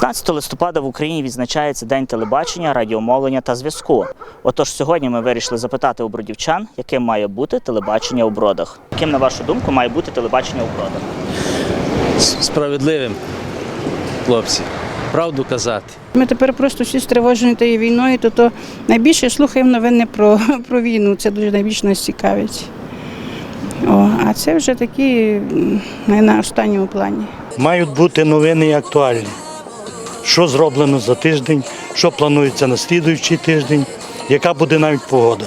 15 листопада в Україні відзначається День телебачення, радіомовлення та зв'язку. Отож, сьогодні ми вирішили запитати у бродівчан, яким має бути телебачення у бродах. Яким, на вашу думку, має бути телебачення у бродах? справедливим, хлопці. Правду казати. Ми тепер просто всі стривожені тією війною, то, то найбільше слухаємо новини про, про війну. Це дуже найбільше нас цікавить. О, а це вже такі не на останньому плані. Мають бути новини і актуальні. Що зроблено за тиждень, що планується на слідуючий тиждень, яка буде навіть погода.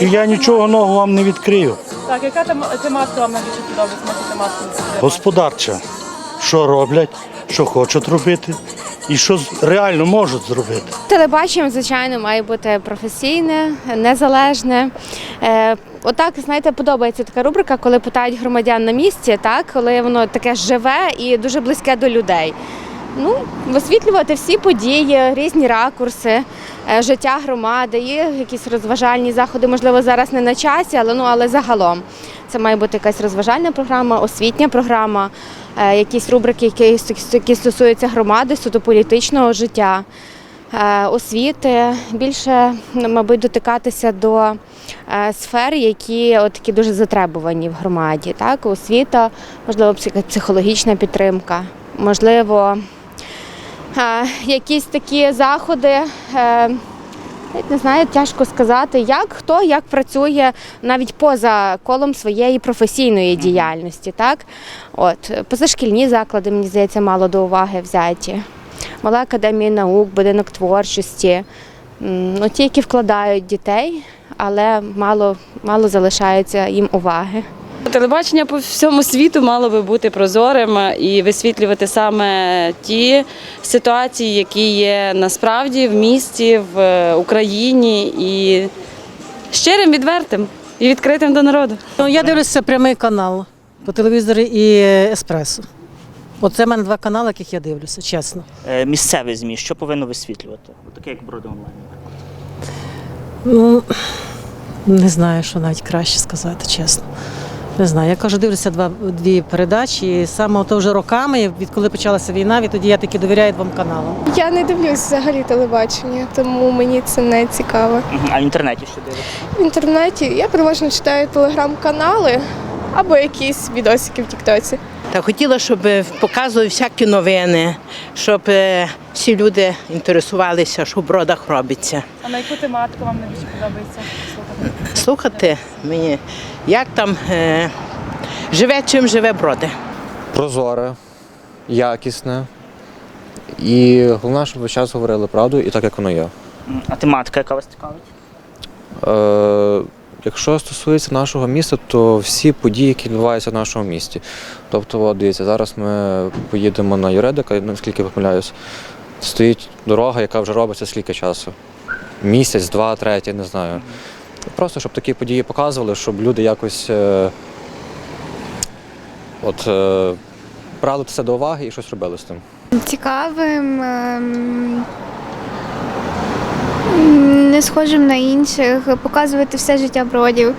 І я нічого нового вам не відкрию. Так, яка тема- тематика вам найбільше подобається? Закрити? Господарча, що роблять, що хочуть робити і що реально можуть зробити. Телебачення, звичайно, має бути професійне, незалежне. Е, Отак, знаєте, подобається така рубрика, коли питають громадян на місці, так, коли воно таке живе і дуже близьке до людей. Ну, висвітлювати всі події, різні ракурси, е, життя громади, є якісь розважальні заходи, можливо, зараз не на часі, але ну але загалом. Це має бути якась розважальна програма, освітня програма, е, якісь рубрики, які, які стосуються громади, суто політичного життя е, освіти, більше, ну, мабуть, дотикатися до сфер, які от такі дуже затребувані в громаді. Так? Освіта, можливо, псих- психологічна підтримка, можливо, якісь такі заходи. е, Не знаю, тяжко сказати, як хто як працює навіть поза колом своєї професійної діяльності. Так? От, позашкільні заклади, мені здається, мало до уваги взяті. Мала академія наук, будинок творчості. Ну, ті, які вкладають дітей, але мало, мало залишається їм уваги. Телебачення по всьому світу мало би бути прозорим і висвітлювати саме ті ситуації, які є насправді в місті, в Україні і щирим, відвертим і відкритим до народу. Ну, я дивлюся прямий канал по телевізорі і еспресо. Оце в мене два канали, яких я дивлюся, чесно. Е, Місцеве ЗМІ, що повинно висвітлювати? Таке як броди онлайн. Ну, не знаю, що навіть краще сказати, чесно. Не знаю. Я кажу, дивлюся два, дві передачі. І саме то вже роками, відколи почалася війна, відтоді я таки довіряю двом каналам. Я не дивлюсь взагалі телебачення, тому мені це не цікаво. А в інтернеті що дивитися? В інтернеті я переважно читаю телеграм-канали або якісь відосики в Тіктоці. Та хотіла, щоб показували всякі новини, щоб е, всі люди інтересувалися, що в бродах робиться. А на яку тематику вам найбільше подобається? Слухати? Мені, як там е, живе, чим живе броди. прозоре, якісне. І головне, щоб весь час говорили правду і так, як воно є. А тематика, яка вас цікавить? Е, якщо стосується нашого міста, то всі події, які відбуваються в нашому місті. Тобто, от, дивіться, зараз ми поїдемо на юридика, наскільки я помиляюсь, стоїть дорога, яка вже робиться скільки часу. Місяць, два, третій, не знаю. Просто щоб такі події показували, щоб люди якось е, от, е, брали це до уваги і щось робили з тим. Цікавим, ем, не схожим на інших, показувати все життя бродів.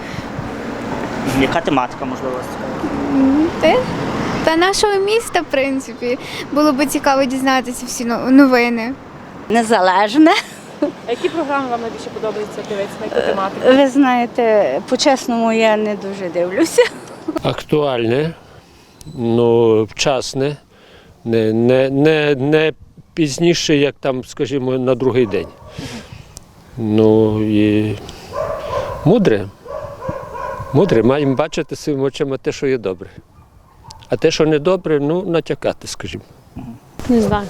Яка тематика, можливо, вас цікавить? Та нашого міста, в принципі, було б цікаво дізнатися всі но- новини. Незалежне. А які програми вам найбільше подобається дивитися? На яку тематику? Ви знаєте, по-чесному я не дуже дивлюся. актуальне, ну, вчасне, не, не, не, не пізніше, як там, скажімо, на другий день. Ну і мудре. Мудре, маємо бачити своїми очима те, що є добре. А те, що не добре, ну, натякати, скажімо. Не знаю.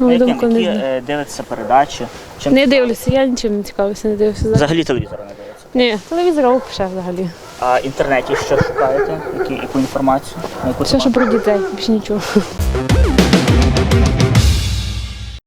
А які, які е, дивитеся передачі? Чим Не дивлюся, я нічим не цікавився, не дивлюся. Взагалі телевізора не дивиться. Ні, телевізор взагалі взагалі. А в інтернеті що шукаєте? Які, яку інформацію? На яку Все, що про дітей, більше нічого.